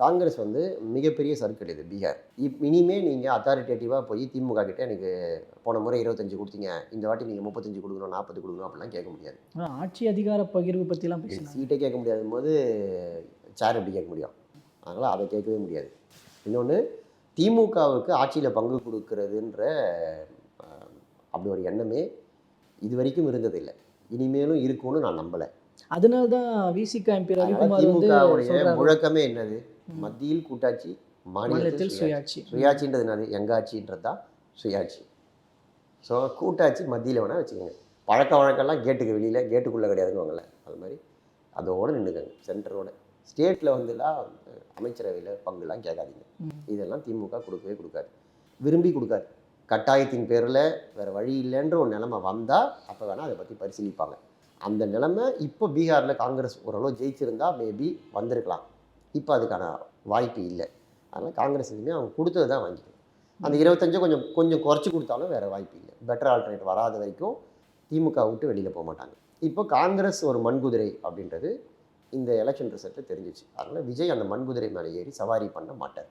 காங்கிரஸ் வந்து மிகப்பெரிய சர்க்கிள் இது பீகார். இப் இனிமே நீங்கள் அத்தாரிட்டேட்டிவாக போய் திமுக கிட்ட எனக்கு போன முறை இருபத்தஞ்சு கொடுத்தீங்க இந்த வாட்டி நீங்கள் முப்பத்தஞ்சு கொடுக்கணும் நாற்பது கொடுக்கணும் அப்படிலாம் கேட்க முடியாது. ஆட்சி அதிகார பகிர்வு பற்றிலாம் சீட்டே கேட்க முடியாத போது சேர் எப்படி கேட்க முடியும்? அதனால் அதை கேட்கவே முடியாது. இன்னொன்று திமுகவுக்கு ஆட்சியில் பங்கு கொடுக்கறதுன்ற அப்படி ஒரு எண்ணமே இது வரைக்கும் இருந்ததில்லை. இனிமேலும் இருக்கும்னு நான் நம்பலை. அதனால தான் விசிக எம்பி ரவிக்குமார் வந்து முழக்கமே என்னது. மத்தியில் கூட்டாட்சி மாநிலத்தில் சுயாட்சி. சுயாட்சி. சுயாட்சின்றது என்னது? எங்க ஆட்சின்றது தான் சுயாட்சி. ஸோ கூட்டாட்சி மத்தியில் வேணால் வச்சுக்கோங்க. பழக்க வழக்கம்லாம் கேட்டுக்கு வெளியில் கேட்டுக்குள்ளே கிடையாதுன்னு அது மாதிரி. அதோடு நின்றுக்கங்க சென்டரோட. ஸ்டேட்டில் வந்துலாம் அமைச்சரவையில் பங்குலாம் கேட்காதீங்க. இதெல்லாம் திமுக கொடுக்கவே கொடுக்காது. விரும்பி கொடுக்காது. கட்டாயத்தின் பேரில் வேறு வழி இல்லைன்ற ஒரு நிலைமை வந்தால் அப்போ வேணால் அதை பற்றி பரிசீலிப்பாங்க. அந்த நிலைமை இப்போ பீகாரில் காங்கிரஸ் ஓரளவு ஜெயிச்சிருந்தா மேபி வந்திருக்கலாம். இப்போ அதுக்கான வாய்ப்பு இல்லை. அதனால் காங்கிரஸ் இனிமேல் அவங்க கொடுத்தது தான் வாங்கிக்கணும். அந்த இருபத்தஞ்சு கொஞ்சம் கொஞ்சம் குறைச்சி கொடுத்தாலும் வேறு வாய்ப்பு இல்லை. பெட்டர் ஆல்டர்னேட் வராத வரைக்கும் திமுக விட்டு வெளியில் போக மாட்டாங்க. இப்போ காங்கிரஸ் ஒரு மண்குதிரை அப்படின்றது இந்த எலெக்ஷன் ரிசல்ட்டு தெரிஞ்சிச்சு. அதனால் விஜய் அந்த மண்குதிரை மேலே ஏறி சவாரி பண்ண மாட்டார்.